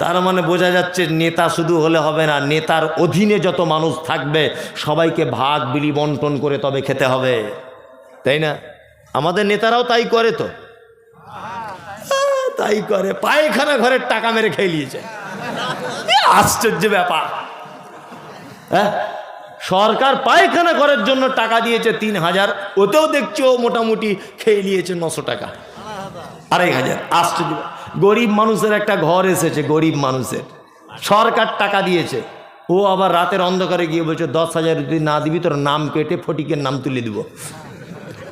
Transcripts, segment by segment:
তার মানে বোঝা যাচ্ছে নেতা শুধু হলে হবে না, নেতার অধীনে যত মানুষ থাকবে, সবাইকে ভাগ, বিলি, বন্টন করে তবে খেতে হবে। তাই না? আমাদের নেতারাও তাই করে তো। তাই করে। পায়খানা ঘরের টাকা মেরে খেয়ে নিয়েছে। আশ্চর্য ব্যাপার। হ্যাঁ সরকার পায়খানা করার জন্য টাকা দিয়েছে তিন হাজার। ওতেও দেখছি ও মোটামুটি খেয়ে নিয়েছে নশো টাকা। আড়াই হাজার। আশ্চর্য গরিব মানুষের একটা ঘর এসেছে, গরিব মানুষের। সরকার টাকা দিয়েছে। ও আবার রাতের অন্ধকারে গিয়ে বলছে, দশ হাজার যদি না দিবি, তোর নাম কেটে ফটিকের নাম তুলে দিব।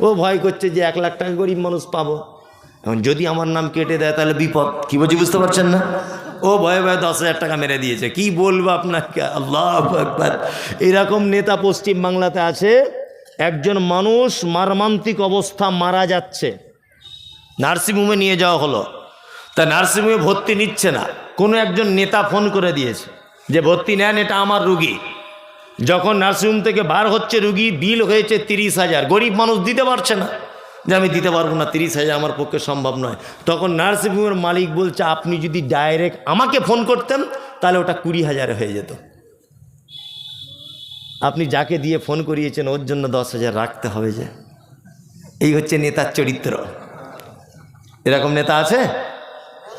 ও ভয় করছে যে এক লাখ টাকা গরিব মানুষ পাবো। এখন যদি আমার নাম কেটে দেয়, তাহলে বিপদ। কি বলছি, বুঝতে পারছেন না? ও ভয়ে ভয়ে দশ হাজার টাকা মেরে দিয়েছে। কি বলব আপনাকে? আল্লাহ একবার এরকম নেতা পশ্চিম বাংলাতে আছে, একজন মানুষ মারমান্তিক অবস্থা মারা যাচ্ছে। নার্সিংহোমে নিয়ে যাওয়া হলো। তা নার্সিংহোমে ভর্তি নিচ্ছে না। কোনো একজন নেতা ফোন করে দিয়েছে যে, ভর্তি নেন, এটা আমার রুগী। যখন নার্সিংহোম থেকে বার হচ্ছে রুগী, বিল হয়েছে তিরিশ হাজার। গরিব মানুষ দিতে পারছে না যে, আমি দিতে পারব না, তিরিশ হাজার আমার পক্ষে সম্ভব নয়। তখন নার্সিংহোমের মালিক বলছে, আপনি যদি ডাইরেক্ট আমাকে ফোন করতেন, তাহলে ওটা কুড়ি হাজারে হয়ে যেত। আপনি যাকে দিয়ে ফোন করিয়েছেন, ওর জন্য দশ হাজার রাখতে হবে যে। এই হচ্ছে নেতার চরিত্র। এরকম নেতা আছে?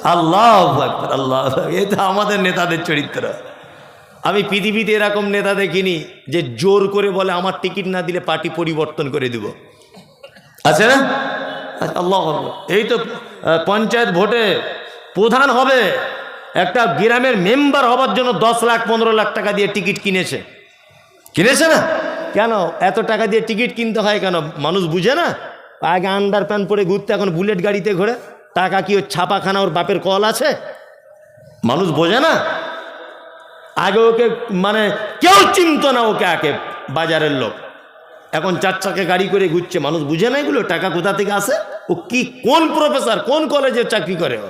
আল্লাহ আকবার, আল্লাহ। এ তো আমাদের নেতাদের চরিত্র। আমি পৃথিবীতে এরকম নেতা দেখিনি যে জোর করে বলে আমার টিকিট না দিলে পার্টি পরিবর্তন করে দিব। আছে না? আচ্ছা, আল্লাহ এই তো পঞ্চায়েত ভোটে প্রধান হবে একটা গ্রামের মেম্বার হবার জন্য দশ লাখ পনেরো লাখ টাকা দিয়ে টিকিট কিনেছে। কিনেছে না? কেন? এত টাকা দিয়ে টিকিট কিনতে হয় কেন? মানুষ বুঝে না? আগে আন্ডার প্যান্ট পরে ঘুরতে এখন বুলেট গাড়িতে ঘোরে। টাকা কি ওর ছাপাখানা ওর বাপের কল আছে? মানুষ বোঝে না? আগে ওকে মানে কেউ চিনত না ওকে আগে বাজারের লোক। এখন চার চাকা গাড়ি করে ঘুরছে, মানুষ বুঝে না এগুলো? টাকা কোথা থেকে আসে? ও কি, কোন প্রফেসর, কোন কলেজে চাকরি করে ও?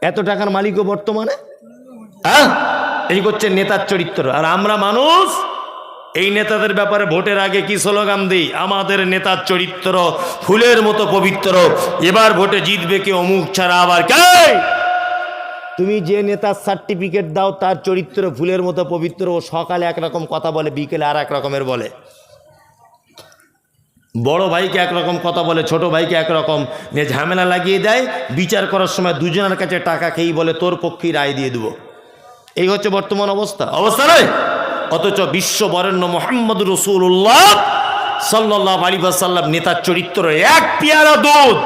এত টাকার মালিকও বর্তমানে? হ্যাঁ? এই করছে নেতার চরিত্র। আর আমরা মানুষ এই নেতাদের ব্যাপারে ভোটের আগে কি স্লোগান দিই? আমাদের নেতার চরিত্র, ফুলের মতো পবিত্র। এবার ভোটে জিতবে কি অমুক ছাড়া আবার কে? তুমি যে নেতার সার্টিফিকেট দাও, তার চরিত্র ফুলের মতো পবিত্র, ও সকালে একরকম কথা বলে, বিকেলে আর এক রকমের বলে। বড় ভাইকে একরকম কথা বলে, ছোট ভাইকে একরকম। নিয়ে ঝামেলা লাগিয়ে দেয়, বিচার করার সময় দুজনের কাছে টাকা খেয়েই বলে, তোর পক্ষেই রায় দিয়ে দেবো। এই হচ্ছে বর্তমান অবস্থা। অবস্থা নয়? অথচ বিশ্ব বরেণ্য মোহাম্মদ রসুল্লাহ সাল্লাহ আলী সাল্লাম নেতার চরিত্র এক পেয়ারা দুধ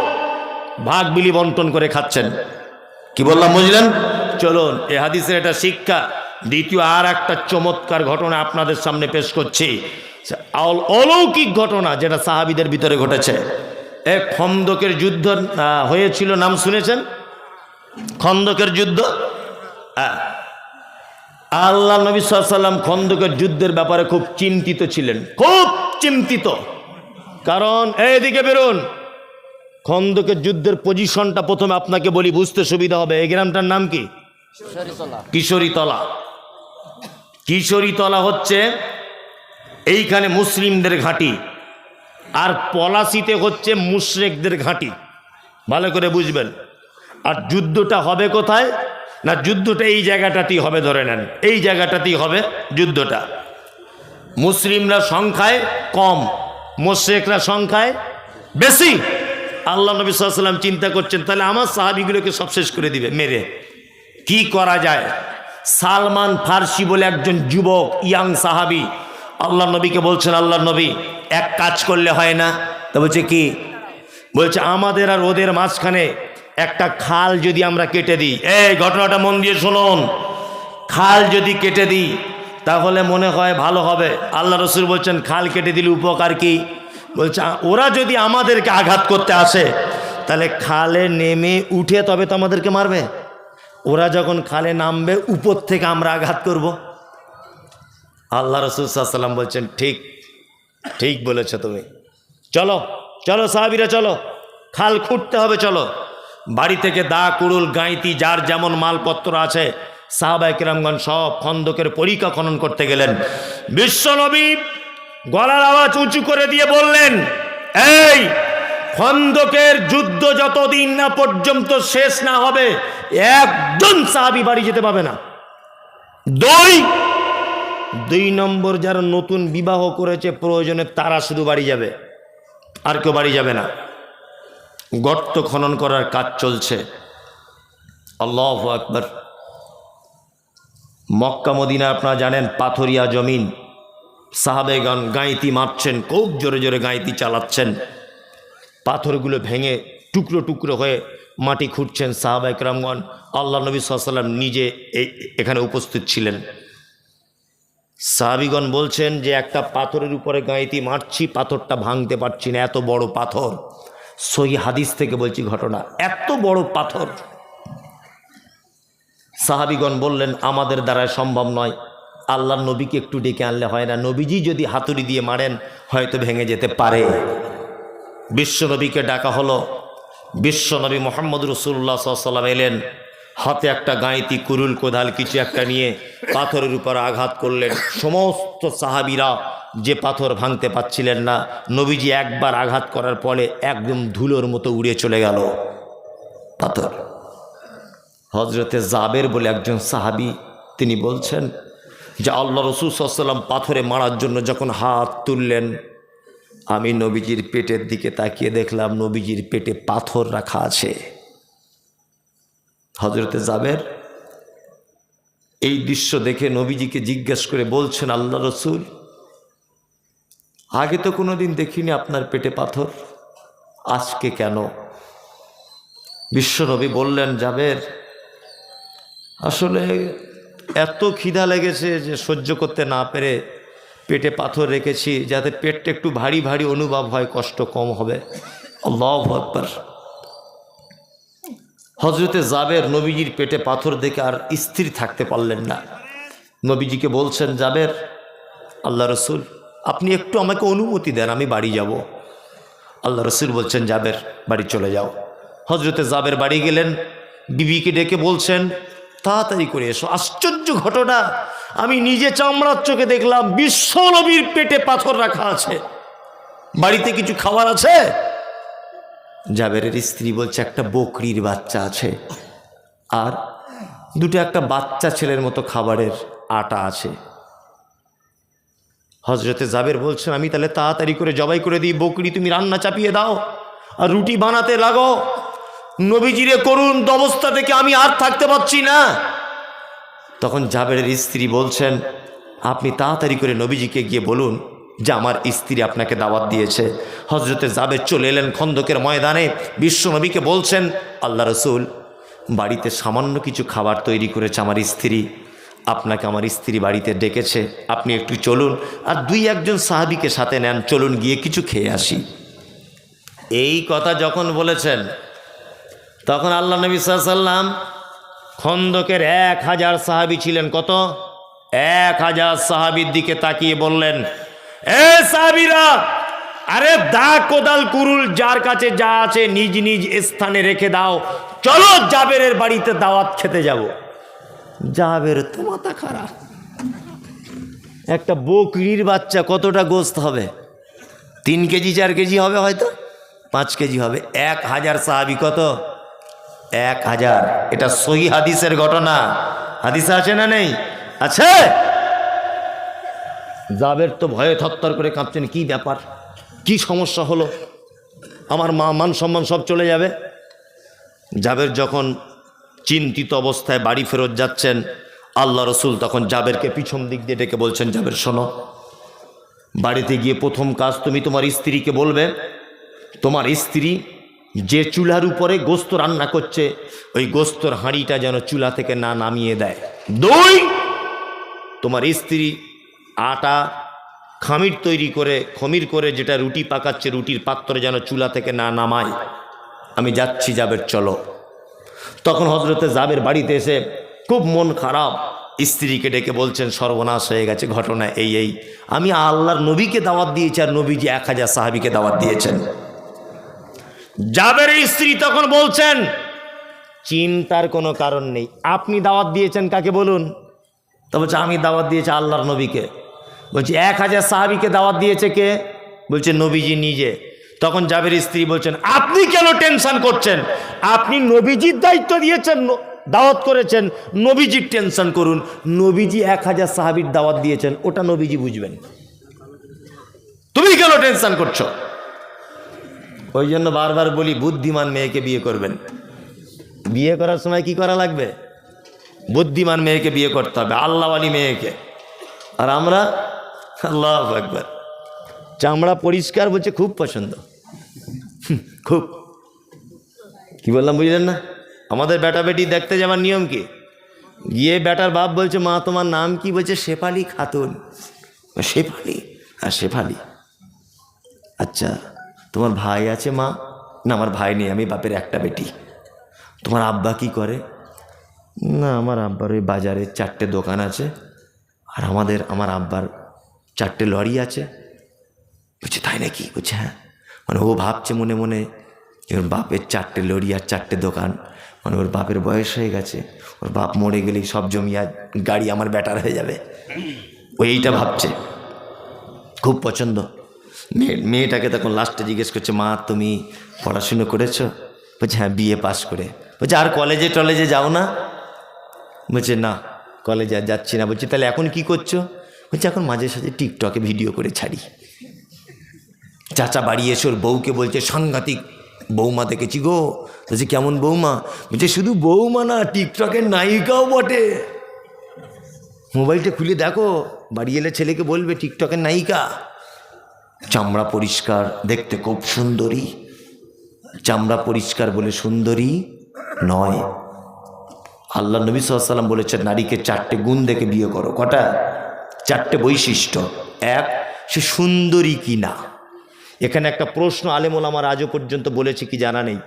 ভাগ বিলি বন্টন করে খাচ্ছেন। কি বললাম, বুঝলেন? চলুন, এ হাদিসের এটা শিক্ষা। দ্বিতীয় আর একটা চমৎকার ঘটনা আপনাদের সামনে পেশ করছি। অল- অলৌকিক ঘটনা যেটা সাহাবিদের ভিতরে ঘটেছে। এক খন্দকের যুদ্ধ হয়েছিল, নাম শুনেছেন? খন্দকের যুদ্ধ? হ্যাঁ। আল্লাহ নবী সাল্লাম খন্দকের যুদ্ধের ব্যাপারে খুব চিন্তিত ছিলেন। খুব চিন্তিত। কারণ এইদিকে বেরোন। খন্দকের যুদ্ধের পজিশনটা প্রথমে আপনাকে বলি বুঝতে সুবিধা হবে। এই গ্রামটার নাম কি? কিশোরীতলা। কিশোরীতলা হচ্ছে এইখানে মুসলিমদের ঘাঁটি। আর পলাশিতে হচ্ছে মুশরেকদের ঘাঁটি। ভালো করে বুঝবেন। আর যুদ্ধটা হবে কোথায়? না, যুদ্ধটা এই জায়গাটাতেই হবে, ধরে নেন। এই জায়গাটাতেই হবে যুদ্ধটা। মুসলিমরা সংখ্যায় কম, মোশেকরা সংখ্যায় বেশি। আল্লাহ নবী সাল্লাম চিন্তা করছেন, তাহলে আমার সাহাবিগুলোকে সব শেষ করে দিবে, মেরে। কি করা যায়? সালমান ফার্সি বলে একজন যুবক, ইয়াং সাহাবি, আল্লাহ নবীকে বলছেন, আল্লাহ নবী, এক কাজ করলে হয় না? তা বলছে কি? বলছে, আমাদের আর ওদের মাঝখানে একটা খাল যদি আমরা কেটে দিই, এই ঘটনাটা মন দিয়ে শুনুন। খাল যদি কেটে দিই, তাহলে মনে হয় ভালো হবে। আল্লাহ রসুল বলছেন, খাল কেটে দিলে উপকার কি? বলছে, ওরা যদি আমাদেরকে আঘাত করতে আসে, তাহলে খালে নেমে উঠে তবে তো আমাদেরকে মারবে। ওরা যখন খালে নামবে, উপর থেকে আমরা আঘাত করব। আল্লাহ রসুল সাল্লাম বলছেন, ঠিক ঠিক বলেছ তুমি। চলো চলো সাহাবিরা, চলো। খাল খুঁড়তে হবে, চলো। বাড়ি থেকে দা, কুড়ুল, গাঁইতি, যার যেমন মালপত্র আছে সাহাবাই কিরামগঞ্জ সব খন্দকের পরীক্ষা খনন করতে গেলেন। বিশ্বনবী গলার আওয়াজ উঁচু করে দিয়ে বললেন, এই খন্দকের যুদ্ধ যতদিন না পর্যন্ত শেষ না হবে, একজন সাহাবি বাড়ি যেতে পাবে না। দুই দুই নম্বর যারা নতুন বিবাহ করেছে, প্রয়োজনে তারা শুধু বাড়ি যাবে, আর কেউ বাড়ি যাবে না। গর্ত খনন করার কাজ চলছে। আল্লাহ আকবর। মক্কা, মদিনা, আপনারা জানেন, পাথরিয়া জমিন। সাহাবেগণ গাঁইতি মারছেন, খুব জোরে জোরে গাঁইতি চালাচ্ছেন। পাথরগুলো ভেঙে টুকরো টুকরো হয়ে মাটি খুঁড়ছেন সাহাবা একরামগণ। আল্লাহ নবী সাল্লাম নিজে এই- এখানে উপস্থিত ছিলেন। সাহাবিগণ বলছেন যে, একটা পাথরের উপরে গাঁইতি মারছি, পাথরটা ভাঙতে পারছি না, এত বড় পাথর। সহি হাদিস থেকে বলছি ঘটনা। এত বড় পাথর। সাহাবিগণ বললেন, আমাদের দ্বারায় সম্ভব নয়। আল্লাহ নবীকে একটু ডেকে আনলে হয় না। নবীজি যদি হাতুড়ি দিয়ে মারেন, হয়তো ভেঙে যেতে পারে। বিশ্বনবীকে ডাকা হলো। বিশ্বনবী মোহাম্মদ রসুল্লাহ সাল্লাম এলেন, হাতে একটা গাঁইতি কুরুল কোদাল, কিছু একটা নিয়ে পাথরের উপর আঘাত করলেন। সমস্ত সাহাবিরা যে পাথর ভাঙতে পাচ্ছিলেন না, নবীজি একবার আঘাত করার পরে একদম ধুলোর মতো উড়ে চলে গেল পাথর। হজরতে জাবের বলে একজন সাহাবি তিনি বলছেন যে, আল্লাহ রসুল সাল্লাম পাথরে মারার জন্য যখন হাত তুললেন, আমি নবীজির পেটের দিকে তাকিয়ে দেখলাম নবীজির পেটে পাথর রাখা আছে। হজরতে জাবের এই দৃশ্য দেখে নবীজিকে জিজ্ঞেস করে বলছেন, আল্লাহ রসুল আগে তো কোনোদিন দেখিনি আপনার পেটে পাথর। আজকে কেন? বিশ্বনবী বললেন, জাবের, আসলে এত খিদা লেগেছে যে সহ্য করতে না পেরে পেটে পাথর রেখেছি, যাতে পেটটা একটু ভারী ভারী অনুভব হয়, কষ্ট কম হবে। আকবর। হজরতে জাবের নবীজির পেটে পাথর দেখে আর স্থির থাকতে পারলেন না। নবীজিকে বলছেন, জাবের, আল্লাহ রসুল আপনি একটু আমাকে অনুমতি দেন, আমি বাড়ি যাব। আল্লাহ রসুল বলছেন, জাবের বাড়ি চলে যাও। হজরতে জাবের বাড়ি গেলেন, বিবিকে ডেকে বলছেন, তাড়াতাড়ি করে এসো, আশ্চর্য ঘটনা। আমি নিজে চামড়ার চোখে দেখলাম, বিশ্ব নবীর পেটে পাথর রাখা আছে। বাড়িতে কিছু খাবার আছে? জাবেরের স্ত্রী বলছে, একটা বকরির বাচ্চা আছে। আর দুটো একটা বাচ্চা ছেলের মতো খাবারের আটা আছে। হজরতে জাবের বলছেন, আমি তাহলে তাড়াতাড়ি করে জবাই করে দিই, বকরি তুমি রান্না চাপিয়ে দাও আর রুটি বানাতে লাগো। নবীজিরে করুন অবস্থা থেকে আমি আর থাকতে পারছি না। তখন জাবের স্ত্রী বলছেন, আপনি তাড়াতাড়ি করে নবীজিকে গিয়ে বলুন যে আমার স্ত্রী আপনাকে দাওয়াত দিয়েছে। হজরতে জাবের চলে এলেন খন্দকের ময়দানে, বিশ্ব নবীকে বলছেন, আল্লাহ রসুল, বাড়িতে সামান্য কিছু খাবার তৈরি করেছে আমার স্ত্রী। আপনাকে আমার স্ত্রী বাড়িতে ডেকেছে। আপনি একটু চলুন আর দুই একজন সাহাবিকে সাথে নেন, চলুন গিয়ে কিছু খেয়ে আসি। এই কথা যখন বলেছেন, তখন আল্লাহ নবী সাল্লাম খন্দকের এক হাজার সাহাবি ছিলেন। কত? এক হাজার সাহাবির দিকে তাকিয়ে বললেন, এ সাহাবিরা, আরে দা কোদাল, কুরুল যার কাছে যা আছে নিজ নিজ স্থানে রেখে দাও। চলো জাবেরের বাড়িতে দাওয়াত খেতে যাব। জাবের তো মাথা খারাপ একটা বকরির বাচ্চা কতটা গোস্ত হবে? তিন কেজি, চার কেজি হবে হয়তো? পাঁচ কেজি হবে। এক হাজার সাহাবি কত? এক হাজার। এটা সহি হাদিসের ঘটনা। হাদিসে আছে না নেই? আছে? জাবের তো ভয়ে থরথর করে কাঁপছেন। কি ব্যাপার? কি সমস্যা হলো? আমার মা মান সম্মান সব চলে যাবে? জাবের যখন চিন্তিত অবস্থায় বাড়ি ফেরত যাচ্ছেন। আল্লাহ রসুল তখন জাবেরকে পিছন দিক দিয়ে ডেকে বলছেন, জাবের, শোনো, বাড়িতে গিয়ে প্রথম কাজ তুমি তোমার স্ত্রীকে বলবে, তোমার স্ত্রী যে চুলার উপরে গোস্ত রান্না করছে, ওই গোস্তর হাঁড়িটা যেন চুলা থেকে না নামিয়ে দেয়। দুই, তোমার স্ত্রী আটা, খামির তৈরি করে, খমির করে যেটা রুটি পাকাচ্ছে, রুটির পাত্র যেন চুলা থেকে না নামায়। আমি যাচ্ছি যাবের চলো। তখন হজরতে জাবের বাড়িতে এসে খুব মন খারাপ। স্ত্রীকে ডেকে বলছেন, সর্বনাশ হয়ে গেছে, ঘটনা এই এই। আমি আল্লাহর নবীকে দাওয়াত দিয়েছি আর নবীজি এক হাজার সাহাবিকে দাওয়াত দিয়েছেন। জাবের স্ত্রী তখন বলছেন, চিন্তার কোনো কারণ নেই। আপনি দাওয়াত দিয়েছেন কাকে বলুন? তো বলছে, আমি দাওয়াত দিয়েছি আল্লাহর নবীকে। বলছি, এক হাজার সাহাবিকে দাওয়াত দিয়েছে কে? বলছে, নবীজি নিজে। তখন জাবের স্ত্রী বলছেন, আপনি কেন টেনশন করছেন? আপনি নবীজির দায়িত্ব দিয়েছেন দাওয়াত করেছেন, নবীজির টেনশন করুন। নবীজি এক হাজার সাহাবির দাওয়াত দিয়েছেন, ওটা নবীজি বুঝবেন। তুমি কেন টেনশন করছ? ওই জন্য বারবার বলি, বুদ্ধিমান মেয়েকে বিয়ে করবেন। বিয়ে করার সময় কি করা লাগবে? বুদ্ধিমান মেয়েকে বিয়ে করতে হবে, আল্লাহওয়ালি মেয়েকে। আর আমরা, আল্লাহ একবার চামড়া পরিষ্কার বলছে, খুব পছন্দ। খুব। কি বললাম, বুঝলেন না? আমাদের বেটা বেটি দেখতে যাওয়ার নিয়ম কি? গিয়ে বেটার বাপ বলছে, মা, তোমার নাম কি? বলছে, শেফালি খাতুন। শেফালি? হ্যাঁ শেফালি। আচ্ছা তোমার ভাই আছে, মা? না, আমার ভাই নেই, আমি বাপের একটা বেটি। তোমার আব্বা কি করে? না, আমার আব্বার ওই বাজারে চারটে দোকান আছে, আর আমাদের, আমার আব্বার চারটে লরি আছে। বলছে, তাই নাকি? বলছে হ্যাঁ। মানে ও ভাবছে মনে মনে ওর বাপের চারটে লরি আর চারটে দোকান। মানে ওর বাপের বয়স হয়ে গেছে। ওর বাপ মরে গেলেই সব জমি আর গাড়ি আমার ব্যাটার হয়ে যাবে। ও এইটা ভাবছে। খুব পছন্দ। মেয়ে, মেয়েটাকে তখন লাস্টে জিজ্ঞেস করছে, মা, তুমি পড়াশুনো করেছ? বলছে হ্যাঁ বিএ পাস করে। বলছে, আর কলেজে টলেজে যাও না? বলছে, না কলেজে আর যাচ্ছি না। বলছি, তাহলে এখন কি করছ? বলছে, এখন মাঝে সাঝে টিকটকে ভিডিও করে ছাড়ি। চাচা বাড়ি এসে ওর বউকে বলছে, সাংঘাতিক বৌমা দেখেছি গো। বলছে, কেমন বৌমা বলছে, শুধু বৌমা না, টিকটকের নায়িকাও বটে। মোবাইলটা খুলে দেখো, বাড়ি এলে ছেলেকে বলবে, টিকটকের নায়িকা। চামড়া পরিষ্কার, দেখতে খুব সুন্দরী। চামড়া পরিষ্কার বলে সুন্দরী নয়। আল্লাহ নবী সাল্লাম বলেছেন, নারীকে চারটে গুণ দেখে বিয়ে করো। কটা? চারটে বৈশিষ্ট্য। এক, সে সুন্দরী কি না এখানে একটা প্রশ্ন আলেমুল আমার আজও পর্যন্ত বলেছে কি জানা নেই।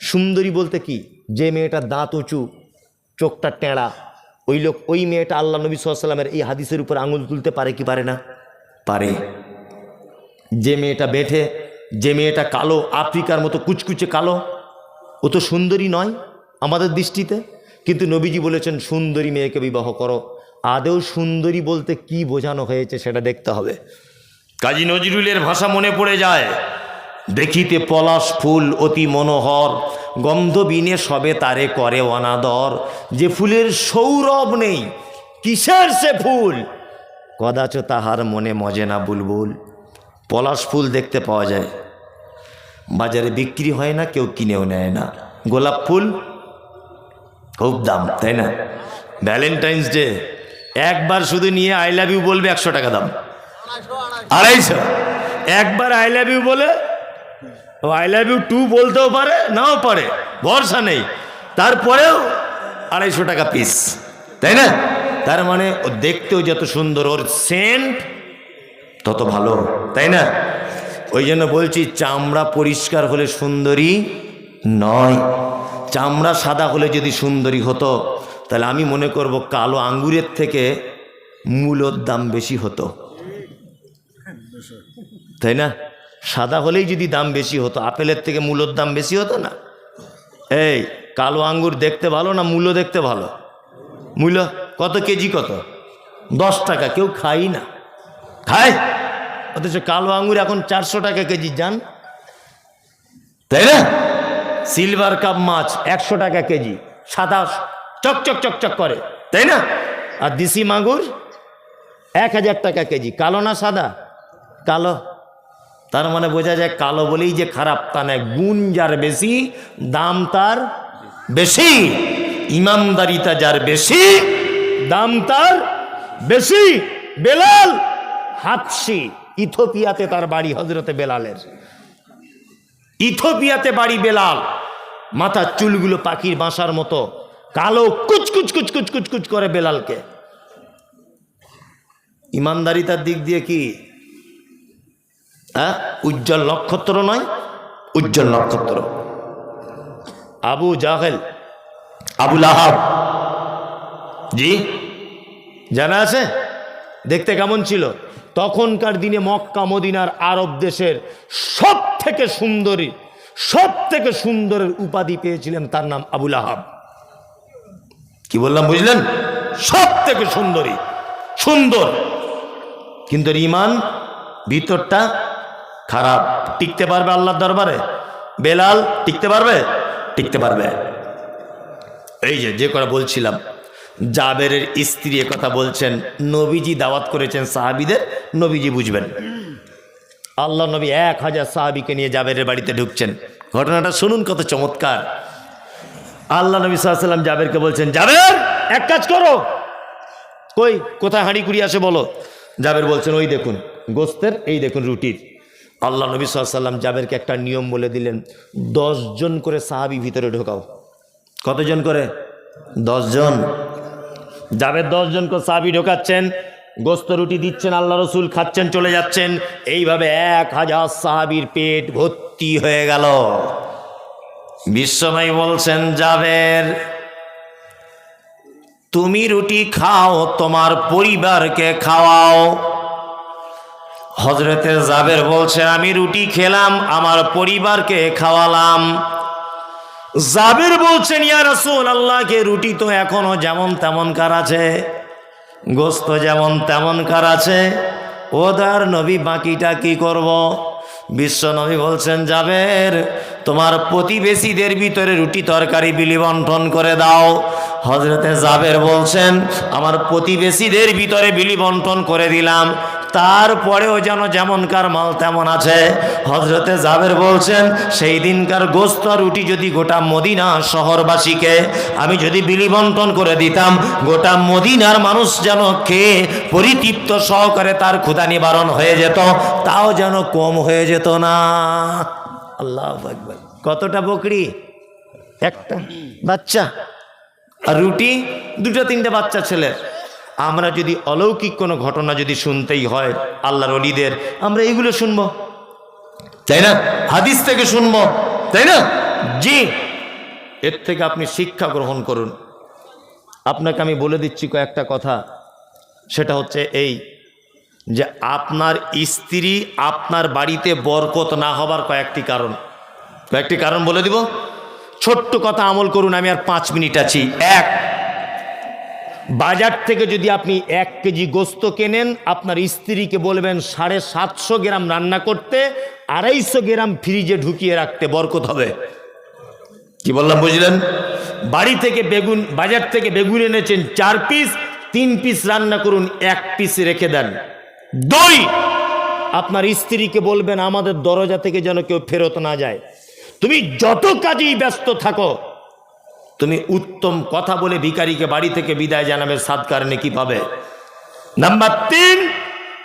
সুন্দরী বলতে কি? যে মেয়েটার দাঁত উঁচু, চোখটা টেঁড়া, ওই লোক, ওই মেয়েটা আল্লাহ নবী সাল্লামের এই হাদিসের উপর আঙুল তুলতে পারে কি পারে না? পারে। যে মেয়েটা বেঠে, যে মেয়েটা কালো, আফ্রিকার মতো কুচকুচে কালো, ও তো সুন্দরী নয় আমাদের দৃষ্টিতে, কিন্তু নবীজি বলেছেন, সুন্দরী মেয়েকে বিবাহ করো। আদেও সুন্দরী বলতে কি বোঝানো হয়েছে সেটা দেখতে হবে। কাজী নজরুলের ভাষা মনে পড়ে যায়। দেখিতে পলাশ ফুল অতি মনোহর, গন্ধ বিনে সবে তারে করে অনাদর। যে ফুলের সৌরভ নেই, কিসের সে ফুল? কদাচ তাহার মনে মজে না বুলবুল। পলাশ ফুল দেখতে পাওয়া যায়। বাজারে বিক্রি হয় না, কেউ কিনেও নেয় না। গোলাপ ফুল? খুব দাম, তাই না? ভ্যালেন্টাইন্স ডে, একবার শুধু নিয়ে আই লাভ ইউ বলবে একশো টাকা দাম। আড়াইশো। একবার আই লাভ ইউ বলে, ও আই লাভ ইউ টু বলতেও পারে, নাও পারে, ভরসা নেই। তারপরেও আড়াইশো টাকা পিস তাই না? তার মানে ও দেখতেও যত সুন্দর, ওর সেন্ট তত ভালো, তাই না? ওই জন্য বলছি, চামড়া পরিষ্কার হলে সুন্দরী নয়। চামড়া সাদা হলে যদি সুন্দরী হতো, তাহলে আমি মনে করব কালো আঙ্গুরের থেকে মূলর দাম বেশি হতো। তাই না? সাদা হলেই যদি দাম বেশি হতো, আপেলের থেকে মূলর দাম বেশি হতো না? এই, কালো আঙ্গুর দেখতে ভালো না মূল্য দেখতে ভালো? মূল্য কত কেজি কত? দশ টাকা, কেউ খাই না। খায়? অথচ কালো আঙ্গুর এখন চারশো টাকা কেজি যান তাই না? সিলভার কাপ মাছ একশো টাকা কেজি, সাদা চকচক চকচক করে, তাই না? আর দেশি মাগুর এক হাজার টাকা কেজি, কালো না সাদা? কালো। তার মানে বোঝা যায় কালো বলেই যে খারাপ, তা নয়, গুণ যার বেশি, দাম তার বেশি ইমানদারিতা যার বেশি, দাম তার বেশি। বেলাল হাতসি, ইথোপিয়াতে তার বাড়ি হজরতে বেলালের। ইথোপিয়াতে বাড়ি বেলাল মাথার চুলগুলো পাখির বাসার মতো, কালো কুচকুচ কুচকুচ কুচকুচ করে বেলালকে। ইমানদারিতার দিক দিয়ে কি? হ্যাঁ? উজ্জ্বল নক্ষত্র নয় উজ্জ্বল নক্ষত্র। আবু জাহেল। আবুল আহাব জি? জানা আছে? দেখতে কেমন ছিল? তখনকার দিনে মক্কা মদিনার আরব দেশের সব থেকে সুন্দরী সব থেকে সুন্দরের উপাধি পেয়েছিলেন তার নাম আবুল আহাব কি বললাম বুঝলেন? সব থেকে সুন্দরী সুন্দর। কিন্তু ইমান ভিতরটা খারাপ টিকতে পারবে আল্লাহর দরবারে? বেলাল, টিকতে পারবে? টিকতে পারবে। এই যে যে কথা বলছিলাম, জাবেরের স্ত্রী কথা বলছেন, নবীজি দাওয়াত করেছেন সাহাবিদের, নবীজি বুঝবেন। আল্লাহ নবী এক হাজার সাহাবিকে নিয়ে জাবেরের বাড়িতে ঢুকছেন। ঘটনাটা শুনুন কত চমৎকার। আল্লাহ নবী সাল্লাম জাবেরকে বলছেন, জাবের, এক কাজ করো। কই, কোথায় হাঁড়ি কুড়ি আসে বলো? জাবের বলছেন, ওই দেখুন, গোস্তের, এই দেখুন রুটির। আল্লাহ নবী সাল্লাম জাবেরকে একটা নিয়ম বলে দিলেন জন করে সাহাবি ভিতরে ঢোকাও। কতজন করে? জন জাবের জন করে সাহাবি ঢোকাচ্ছেন, গোস্ত রুটি দিচ্ছেন, আল্লাহ রসুল খাচ্ছেন, চলে যাচ্ছেন। এইভাবে এক হাজার সাহাবির পেট ভর্তি হয়ে গেল। বিশ্বময় বলছেন, জাবের, তুমি রুটি খাও, তোমার পরিবারকে খাওয়াও। হজরতে জাবের বলছে, আমি রুটি খেলাম, আমার পরিবারকে খাওয়ালাম। জাবের বলছেন, ইয়া রসুল আল্লাহকে রুটি তো এখনও যেমন তেমন কার আছে? গোস্ত যেমন তেমন কার আছে? ওদার নবী, বাকিটা কি করব? বিশ্ব নবী বলছেন, জাবের, তোমার প্রতিবেশীদের ভিতরে রুটি তরকারি বিলি বন্টন করে দাও। হজরতে জাবের বলছেন, আমার প্রতিবেশীদের ভিতরে বিলি বন্টন করে দিলাম। তারপরেও যেন যেমনকার মাল তেমন আছে। হজরতে জাবের বলছেন, সেই দিনকার গোস্ত রুটি যদি গোটা মদিনা শহরবাসীকে আমি যদি বিলি বন্টন করে দিতাম, গোটা মদিনার মানুষ যেন খেয়ে পরিতৃপ্ত সহকারে তার ক্ষুধা নিবারণ হয়ে যেত, তাও যেন কম হয়ে যেত না। আল্লাহ কতটা বকরি? একটা বাচ্চা। আর রুটি, দুটো তিনটে বাচ্চা ছেলে আমরা যদি অলৌকিক কোনো ঘটনা যদি শুনতেই হয় আল্লাহর অলিদের আমরা এইগুলো শুনব। তাই না? হাদিস থেকে শুনব। তাই না? জি। এর থেকে আপনি শিক্ষা গ্রহণ করুন। আপনাকে আমি বলে দিচ্ছি কয়েকটা কথা। সেটা হচ্ছে এই যে আপনার স্ত্রী আপনার বাড়িতে বরকত না হবার কয়েকটি কারণ। কয়েকটি কারণ বলে দিব। ছোট্ট কথা আমল করুন আমি আর পাঁচ মিনিট আছি। এক বাজার থেকে যদি আপনি এক কেজি গোস্ত কেনেন, আপনার স্ত্রীকে বলবেন সাড়ে সাতশো গ্রাম রান্না করতে, আড়াইশো গ্রাম ফ্রিজে ঢুকিয়ে রাখতে বরকত হবে। কি বললাম, বুঝলেন? বাড়ি থেকে বেগুন, বাজার থেকে বেগুন এনেছেন চার পিস, তিন পিস রান্না করুন, এক পিস রেখে দেন। দই! আপনার স্ত্রীকে বলবেন, আমাদের দরজা থেকে যেন কেউ ফেরত না যায়। তুমি যত কাজেই ব্যস্ত থাকো তুমি উত্তম কথা বলে ভিকারিকে বাড়ি থেকে বিদায় জানাবে সাদকার নেকি পাবে? নাম্বার তিন,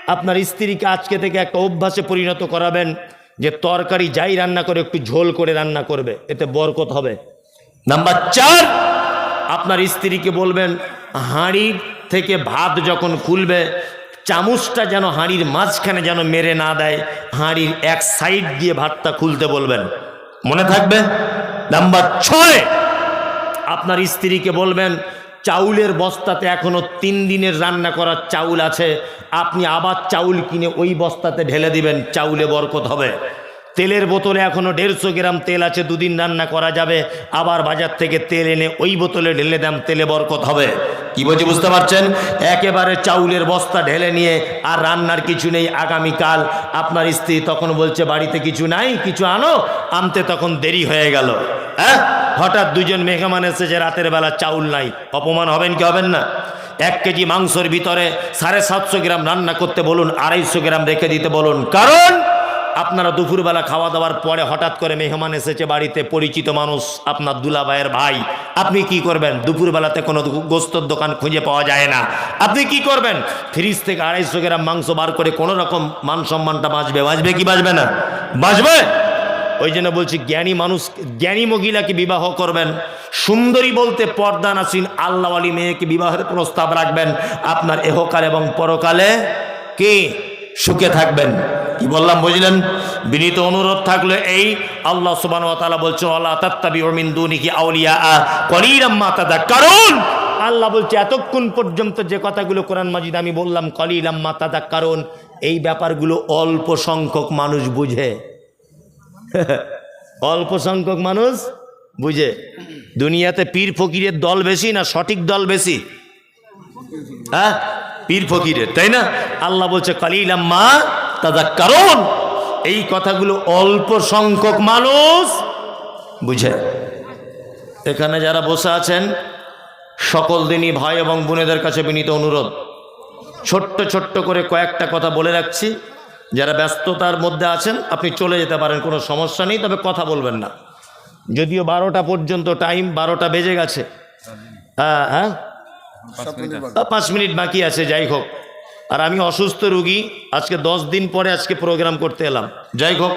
আপনার স্ত্রীকে আজকে থেকে একটা অভ্যাসে পরিণত করাবেন যে তরকারি যাই রান্না করে, একটু ঝোল করে রান্না করবে, এতে বরকত হবে। নাম্বার চার, আপনার স্ত্রীকে বলবেন, হাঁড়ি থেকে ভাত যখন খুলবে, চামচটা যেন হাঁড়ির মাঝখানে যেন মেরে না দেয়, হাঁড়ির এক সাইড দিয়ে ভাতটা খুলতে বলবেন। মনে থাকবে? নাম্বার ছয় আপনার স্ত্রীকে বলবেন, চাউলের বস্তাতে এখনও তিন দিনের রান্না করার চাউল আছে। আপনি আবার চাউল কিনে ওই বস্তাতে ঢেলে দিবেন, চাউলে বরকত হবে। তেলের বোতলে এখনও দেড়শো গ্রাম তেল আছে, দুদিন রান্না করা যাবে। আবার বাজার থেকে তেল এনে ওই বোতলে ঢেলে দেন, তেলে বরকত হবে। কি বলছি, বুঝতে পারছেন? একেবারে চাউলের বস্তা ঢেলে নিয়ে আর রান্নার কিছু নেই। আগামীকাল আপনার স্ত্রী তখন বলছে, বাড়িতে কিছু নাই, কিছু আনো। আনতে তখন দেরি হয়ে গেল। হ্যাঁ? হঠাৎ দুজন মেহমান এসেছে রাতের বেলা চাউল নাই। অপমান হবেন কি হবেন না? এক কেজি মাংসর ভিতরে সাড়ে সাতশো গ্রাম রান্না করতে বলুন, আড়াইশো গ্রাম রেখে দিতে বলুন। কারণ আপনারা দুপুরবেলা খাওয়া দাওয়ার পরে হঠাৎ করে মেহমান এসেছে বাড়িতে পরিচিত মানুষ, আপনার দুলা দুলাভাইয়ের ভাই। আপনি কি করবেন? দুপুরবেলাতে কোনো গোস্তর দোকান খুঁজে পাওয়া যায় না। আপনি কি করবেন? ফ্রিজ থেকে আড়াইশো গ্রাম মাংস বার করে কোনো রকম মান সম্মানটা বাঁচবে? বাঁচবে কি বাঁচবে না? বাঁচবে? ওই জন্য বলছি, জ্ঞানী মানুষ, জ্ঞানী মহিলাকে বিবাহ করবেন। সুন্দরী বলতে পর্দা নাসিন আল্লাহওয়ালি মেয়েকে বিবাহের প্রস্তাব রাখবেন। আপনার এহকাল এবং পরকালে কি? সুখে থাকবেন। কি বললাম, বুঝলেন? বিনীত অনুরোধ থাকলে এই আল্লাহ সুবান তালা বলছেন আল্লাহ তাদা কারণ আল্লাহ বলছে, এতক্ষণ পর্যন্ত যে কথাগুলো কোরআন মাজিদ আমি বললাম কলিলাম্মা তাদা কারণ এই ব্যাপারগুলো অল্প সংখ্যক মানুষ বুঝে। অল্প সংখ্যক মানুষ, বুঝে? দুনিয়াতে পীর ফকিরের দল বেশি না সঠিক দল বেশি? হ্যাঁ? পীর ফকিরের, তাই না? আল্লাহ বলছে, কালিলাম মা তাদের কারণ এই কথাগুলো অল্প সংখ্যক মানুষ বুঝে। এখানে যারা বসে আছেন, সকল দিনই ভাই এবং বোনেদের কাছে বিনীত অনুরোধ। ছোট্ট ছোট্ট করে কয়েকটা কথা বলে রাখছি। যারা ব্যস্ততার মধ্যে আছেন আপনি চলে যেতে পারেন কোনো সমস্যা নেই তবে কথা বলবেন না। যদিও বারোটা পর্যন্ত টাইম বারোটা বেজে গেছে। হ্যাঁ হ্যাঁ? পাঁচ মিনিট বাকি আছে যাই হোক। আর আমি অসুস্থ রুগী আজকে দশ দিন পরে আজকে প্রোগ্রাম করতে এলাম। যাই হোক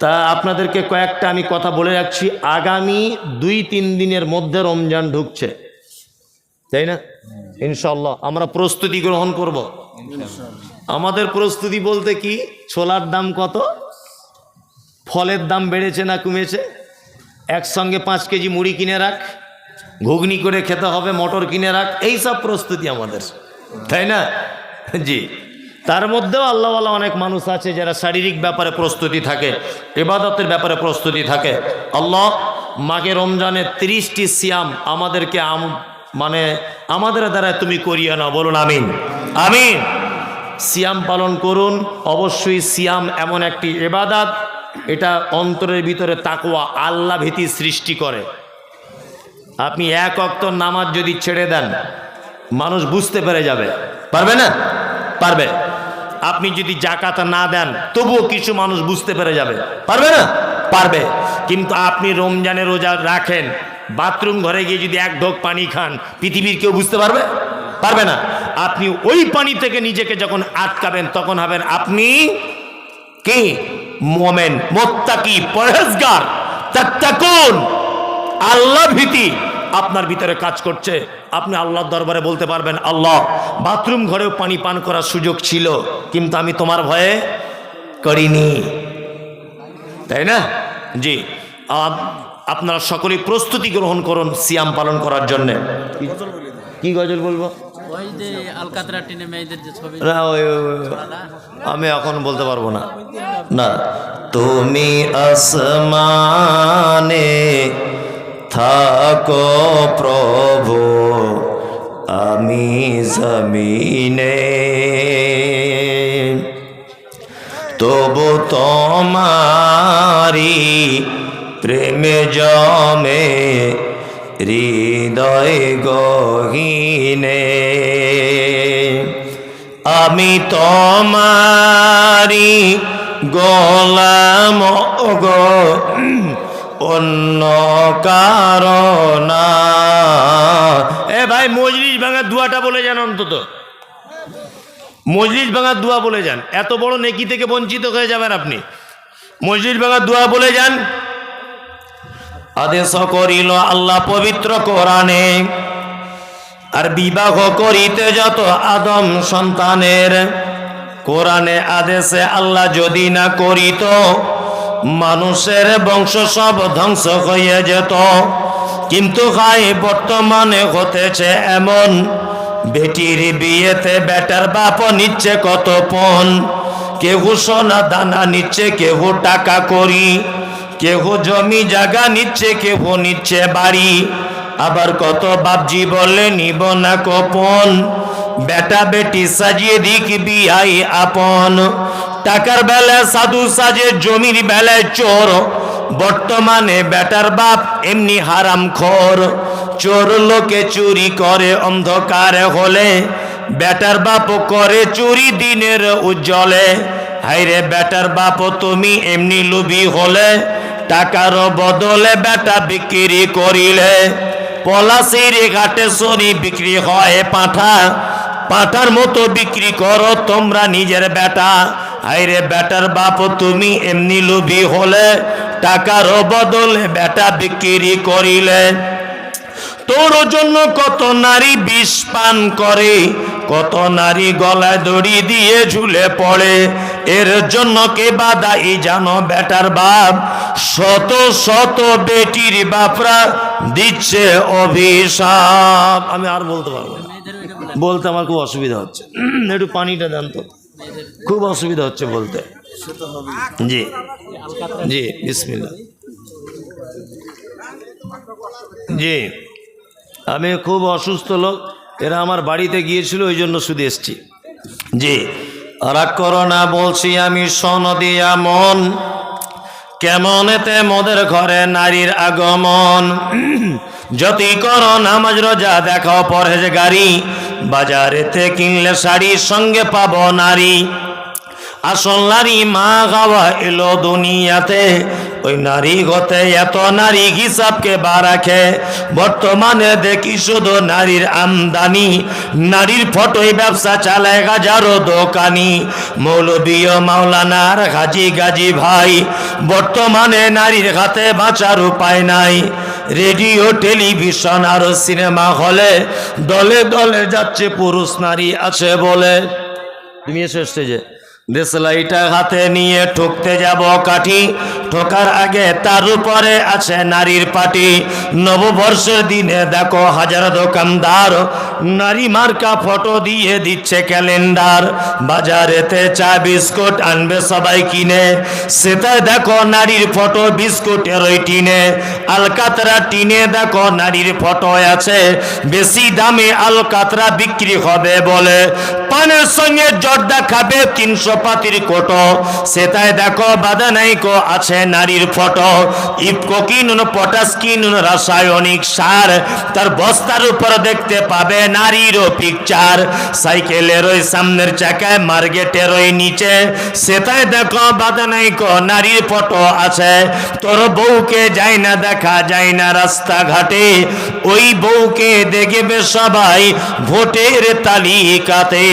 তা আপনাদেরকে কয়েকটা আমি কথা বলে রাখছি। আগামী দুই তিন দিনের মধ্যে রমজান ঢুকছে। তাই না? ইনশাল্লাহ আমরা প্রস্তুতি গ্রহণ করব। আমাদের প্রস্তুতি বলতে কি? ছোলার দাম কত? ফলের দাম বেড়েছে না কমেছে? একসঙ্গে পাঁচ কেজি মুড়ি কিনে রাখ, ঘুগনি করে খেতে হবে, মটর কিনে রাখ, এই সব প্রস্তুতি আমাদের। তাই না? জি। তার মধ্যেও আল্লাহওয়ালা অনেক মানুষ আছে যারা শারীরিক ব্যাপারে প্রস্তুতি থাকে এবাদতের ব্যাপারে প্রস্তুতি থাকে। আল্লাহ মাকে রমজানের তিরিশটি সিয়াম আমাদেরকে আম মানে আমাদের দ্বারা তুমি করিয়ে নাও বলুন আমিন। আমিন। সিয়াম পালন করুন। অবশ্যই সিয়াম এমন একটি এবাদাত এটা অন্তরের ভিতরে তাকওয়া, আল্লাহ ভীতি সৃষ্টি করে। আপনি এক অক্ত নামাজ যদি ছেড়ে দেন, মানুষ বুঝতে পেরে যাবে। পারবে না? পারবে। আপনি যদি জাকাত না দেন, তবুও কিছু মানুষ বুঝতে পেরে যাবে। পারবে না? পারবে। কিন্তু আপনি রমজানের রোজা রাখেন, বাথরুম ঘরে গিয়ে যদি এক ঢোক পানি খান, পৃথিবীর কেউ বুঝতে পারবে? পারবে না। আপনি ওই পানি থেকে নিজেকে যখন আটকাবেন, তখন হবেন আপনি কি? মোমেন, মোত্তাকি, পরহেজগার, তাত্তাকুন। আল্লাহ ভীতি আপনার ভিতরে কাজ করছে। আপনি আল্লাহর দরবারে বলতে পারবেন, আল্লাহ, বাথরুম ঘরেও পানি পান করার সুযোগ ছিল, কিন্তু আমি তোমার ভয়ে করিনি। তাই না? জি। আপ- আপনারা সকলেই প্রস্তুতি গ্রহণ করুন, সিয়াম পালন করার জন্যে। কি গজল বলব? ওই যে আলকাতরা টিনে মেয়েদের যে ছবি না ওই ওই- ওই- আমি এখন বলতে পারব না। না তুমি আসমানে থাকো প্রভু আমি জমিনে। তবু তোমারি প্রেমে জমে হৃদয় গহীনে। আমি তোমারি গোলাম গো অন্য কারণ। এ ভাই, মজলিস ভাঙা দুয়াটা বলে যান অন্তত। মজলিস ভাঙার দোয়া বলে যান। এত বড় নেকি থেকে বঞ্চিত হয়ে যাবেন আপনি। মজলিস ভাঙার দোয়া বলে যান। আদেশ করিল আল্লাহ পবিত্র কোরআনে, আর বিবাহ করিতে যত আদম সন্তানের, কোরআনে আদেশে আল্লাহ যদি না করিত, মানুষের বংশ সব ধ্বংস হয়ে যেত। কিন্তু খাই বর্তমানে হতেছে এমন, বেটির বিয়েতে বেটার বাপ নিচ্ছে কত পণ, কেহু সোনা দানা নিচ্ছে, কেহু টাকা করি কেউ জমি জায়গা নিচ্ছে, কেহ নিচ্ছে বাড়ি। আবার কত বাপজি বলে, নিব না কপন। বেটা বেটি সাজিয়ে দিক বিয়াই আপন। টাকার বেলায় সাধু সাজে, জমির বেলায় চোর। বর্তমানে বেটার বাপ এমনি হারাম খোর। চোর লোকে চুরি করে, অন্ধকার হলে। বেটার বাপ করে চুরি দিনের উজ্জ্বলে। হাইরে বেটার বাপ, তুমি এমনি লুবি হলে। টাকার বদলে বেটা বিক্রি করিলে, পলাশির ঘাটে শনি বিক্রি হয় পাঠা। পাঠার মতো বিক্রি করো তোমরা নিজের বেটা। হাইরে বেটার বাপ, তুমি এমনি লোভী হলে, টাকার বদলে বেটা বিক্রি করিলে। তোর জন্য কত নারী বিষ পান করে, কত নারী গলায় দড়ি দিয়ে ঝুলে পড়ে। এর জন্য কে বাদাই জানো বেটার বাপ? শত শত বেটির বাপরা দিচ্ছে অভিশাপ। আমি আর বলতে পারব না। বলতে আমার খুব অসুবিধা হচ্ছে। একটু পানিটা দেন তো। খুব অসুবিধা হচ্ছে বলতে। জি। জি বিসমিল্লা জি। আমি খুব অসুস্থ লোক। এরা আমার বাড়িতে গিয়েছিল, ওই জন্য শুধু এসছি। জি। রাগ করো না, বলছি আমি সনদিয়া মন। কেমন এতে মোদের ঘরে নারীর আগমন? যতই করো নামাজ, রোজা, দেখাও পরহেজ গাড়ি বাজারেতে কিনলে শাড়ির সঙ্গে পাবো নারী। আসল নারী মা গাওয়া এলো দুনিয়াতে। ওই নারী গতে এত নারী হিসাবকে বা রাখে। বর্তমানে দেখি শুধু নারীর আমদানি। নারীর ফটোই ব্যবসা চালায় হাজারো দোকানি। মৌলবীয় মাওলানার গাজী গাজী ভাই। বর্তমানে নারীর হাতে বাঁচার উপায় নাই। রেডিও, টেলিভিশন আর সিনেমা হলে দলে দলে যাচ্ছে পুরুষ নারী আছে বলে। তুমি এসে স্টেজে। দেশলাইটা হাতে নিয়ে ঠুকতে যাব কাঠি। ঠোকার আগে তার উপরে আছে নারীর পাটি। নববর্ষের দিনে দেখো হাজার দোকানদার নারী মার্কা ফটো দিয়ে দিচ্ছে ক্যালেন্ডার। বাজারেতে চা, বিস্কুট আনবে সবাই কিনে। সেটাই দেখো নারীর ফটো, বিস্কুটের ওই টিনে। আলকাতরা টিনে দেখো নারীর ফটো আছে। বেশি দামে আলকাতরা বিক্রি হবে বলে। পানের সঙ্গে জর্দা খাবে তিনশো পাতির কোটো। সেটাই দেখো বাধা নাই কো আছে নারীর ফটো। ইফকো কিনুন, পটাশ কিনুন, রাসায়নিক সার। তার বস্তার উপর দেখতে পাবে নারীরও পিকচার সাইকেলের ওই সামনের চাকায় মার্কেটের ওই নিচে। সেটাই দেখো, বাধা নাই কো, নারীর ফটো আছে। তোর বউকে যায় না দেখা, যায় না রাস্তাঘাটে। ওই বউকে দেখবে সবাই ভোটের তালিকাতে।